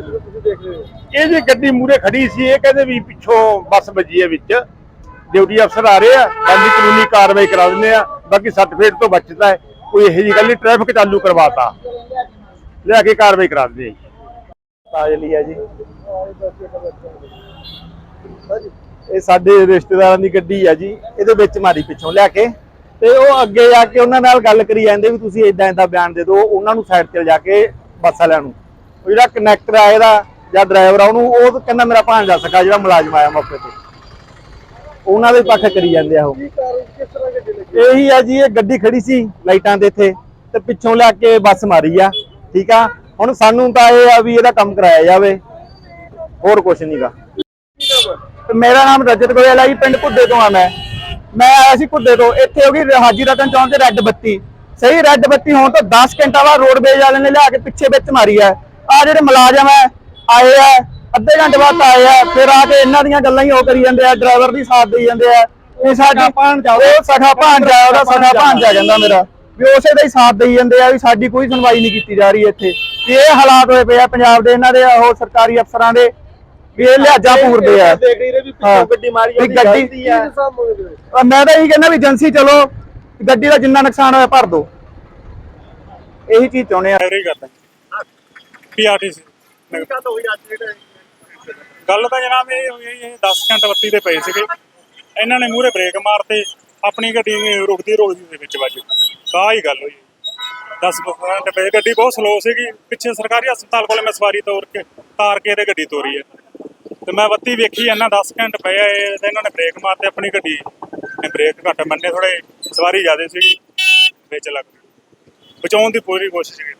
ਇਹ ਜੀ ਗੱਡੀ ਮੂਰੇ ਖੜੀ ਸੀ ਇਹ ਕਹਿੰਦੇ ਵੀ ਪਿੱਛੋਂ ਬੱਸ ਵੱਜੀ ਹੈ ਵਿੱਚ। ਡਿਊਟੀ ਅਫਸਰ ਆ ਰਹੇ ਆ ਬਾਕੀ ਕਾਨੂੰਨੀ ਕਾਰਵਾਈ ਕਰਾ ਦਿੰਦੇ ਆ ਬਾਕੀ ਸਰਟੀਫਿਕੇਟ ਤੋਂ ਬਚਦਾ ਹੈ। ਕੋਈ ਇਹੋ ਜਿਹੀ ਗੱਲ ਨਹੀਂ ਟ੍ਰੈਫਿਕ ਚਾਲੂ ਕਰਵਾਤਾ। ਲਿਆ ਕੇ ਕਾਰਵਾਈ ਕਰਾ ਦਿੰਦੇ ਆ ਜੀ। ਤਾਜਲੀ ਜੀ। ਇਹ ਸਾਡੇ ਰਿਸ਼ਤੇਦਾਰਾਂ ਦੀ ਗੱਡੀ ਆ ਜੀ ਇਹਦੇ ਵਿੱਚ ਮਾਰੀ ਪਿੱਛੋਂ ਲਿਆ ਕੇ। ਤੇ ਉਹ ਅੱਗੇ ਜਾ ਕੇ ਉਹਨਾਂ ਨਾਲ ਗੱਲ ਕਰੀ ਜਾਂਦੇ ਵੀ ਤੁਸੀਂ ਇਦਾਂ ਇਦਾਂ ਬਿਆਨ ਦੇ ਦਿਓ ਉਹਨਾਂ ਨੂੰ ਸਾਈਡ ਤੇ ਜਾ ਕੇ ਬੱਸ ਵਾਲਿਆਂ ਨੂੰ। ਉਹ ਜਿਹੜਾ ਕਨੈਕਟਰ ਆ ਇਹਦਾ ਜਾਂ ਡਰਾਈਵਰ ਆ ਉਹਨੂੰ ਉਹ ਕਹਿੰਦਾ ਮੇਰਾ ਭਾਂਜਾ ਸਕਾ ਜਿਹੜਾ ਮੁਲਾਜ਼ਮ ਆਇਆ ਮੌਕੇ ਤੇ। ਉਹਨਾਂ ਦੇ ਪੱਖ ਕਰੀ ਜਾਂਦੇ ਆ ਉਹ। ਇਹੀ ਆ ਜੀ ਇਹ ਗੱਡੀ ਖੜੀ ਸੀ ਲਾਈਟਾਂ ਦੇ ਇੱਥੇ ਤੇ ਪਿੱਛੋਂ ਲਿਆ ਕੇ ਬੱਸ ਮਾਰੀ ਆ ਠੀਕ ਆ? ਹੁਣ ਸਾਨੂੰ ਤਾਂ ਇਹ ਆ ਵੀ ਇਹਦਾ ਕੰਮ ਕਰਾਇਆ ਜਾਵੇ। ਹੋਰ ਕੁਝ ਨਹੀਂਗਾ ਮੇਰਾ ਨਾਮ ਰਜਤ ਗੋਇਲ ਹੈ ਜੀ ਪਿੰਡ ਘੁੱਦੇ ਤੋਂ ਆ ਮੈਂ। ਮੈਂ ਆਇਆ ਸੀ ਘੁੱਦੇ ਤੋਂ ਇੱਥੇ ਹੋ ਗਈ ਹਾਜੀ ਰਤਨ ਚੌਂਕ ਤੇ ਰੈੱਡ ਬੱਤੀ। ਸਹੀ ਰੈੱਡ ਬੱਤੀ ਹੋਣ ਤੋਂ 10 ਘੰਟਾ ਬਾਅਦ ਰੋਡਵੇਜ ਵਾਲਿਆਂ ਨੇ ਲਿਆ ਕੇ ਪਿੱਛੇ ਵਿੱਚ ਮਾਰੀ ਹੈ ਆ ਜਿਹੜੇ ਮੁਲਾਜ਼ਮ ਹੈ ਆਏ ਆ ਅੱਧੇ ਘੰਟੇ ਬਾਅਦ ਆਏ ਆ ਫਿਰ ਆ ਕੇ ਇਹਨਾਂ ਦੀਆਂ ਗੱਲਾਂ ਹੀ ਉਹ ਕਰੀ ਜਾਂਦੇ ਆ ਡਰਾਈਵਰ ਦੀ ਸਾਥ ਦੇਈ ਜਾਂਦੇ ਆ। ਇਹ ਸਾਡੀ ਭਾਂਜਾ ਉਹ ਸਖਾ ਭਾਂਜਾ ਉਹਦਾ ਸਖਾ ਭਾਂਜਾ ਕਹਿੰਦਾ ਮੇਰਾ। ਵੀ ਉਸੇ ਦਾ ਹੀ ਸਾਥ ਦੇਈ ਜਾਂਦੇ ਆ ਵੀ ਸਾਡੀ ਕੋਈ ਸੁਣਵਾਈ ਨਹੀਂ ਕੀਤੀ ਜਾ ਰਹੀ ਇੱਥੇ। ਵੀ ਇਹ ਹਾਲਾਤ ਹੋਏ ਪਏ ਆ ਪੰਜਾਬ ਦੇ ਇਹਨਾਂ ਦੇ ਉਹ ਸਰਕਾਰੀ ਅਫਸਰਾਂ ਦੇ। ਵੀ ਇਹ ਲਿਹਾਜ਼ਾ ਪੂਰਦੇ ਆ। ਦੇਖ ਵੀ। ਪਿੱਛੋਂ ਗੱਡੀ ਮਾਰੀ ਜਾਂਦੀ ਮੈਂ ਤਾਂ ਇਹੀ ਕਹਿੰਦਾ ਵੀ ਏਜੰਸੀ ਚਲੋ ਗੱਡੀ ਦਾ ਜਿੰਨਾ ਨੁਕਸਾਨ ਹੋਇਆ ਭਰ ਦੋ। ਇਹੀ ਚੀਜ਼ ਚਾਹੁੰਦੇ ਆ। ਪੀਆਰਟੀਸੀ ਗੱਲ ਹੋਈ ਅੱਜ ਜਿਹੜੇ ਗੱਲ ਤਾਂ ਜਨਾਬ ਇਹ ਹੋਈ ਇਹ 10 ਘੰਟੇ ਬੱਤੀ ਦੇ ਪਏ ਸੀਗੇ। ਇਹਨਾਂ ਨੇ ਮੂਹਰੇ ਬ੍ਰੇਕ ਮਾਰਤੇ ਆਪਣੀ ਗੱਡੀ ਰੁਕਦੀ ਰੁਕਦੀ ਦੇ ਵਿੱਚ ਵੱਜ ਤਾਂ ਹੀ ਗੱਲ ਹੋਈ 10 ਘੰਟੇ ਪਏ ਗੱਡੀ ਬਹੁਤ ਸਲੋ ਸੀਗੀ। ਪਿੱਛੇ ਸਰਕਾਰੀ ਹਸਪਤਾਲ ਕੋਲੇ ਮੈਂ ਸਵਾਰੀ ਤੋਰ ਕੇ ਤਾਰ ਕੇ ਇਹਦੇ ਗੱਡੀ ਤੋਰੀ ਹੈ। ਤੇ ਮੈਂ ਬੱਤੀ ਵੇਖੀ ਇਹਨਾਂ 10 ਘੰਟੇ ਪਏ ਇਹ ਤੇ ਇਹਨਾਂ ਨੇ ਬ੍ਰੇਕ ਮਾਰਤੇ ਆਪਣੀ ਗੱਡੀ ਨੇ ਬ੍ਰੇਕ ਘੱਟ ਮੰਨੇ ਥੋੜੇ ਸਵਾਰੀ ਜ਼ਿਆਦੇ ਸੀ ਵਿੱਚ ਲੱਗ। ਬਚਾਉਣ ਦੀ ਪੂਰੀ ਕੋਸ਼ਿਸ਼ ਕੀਤੀ।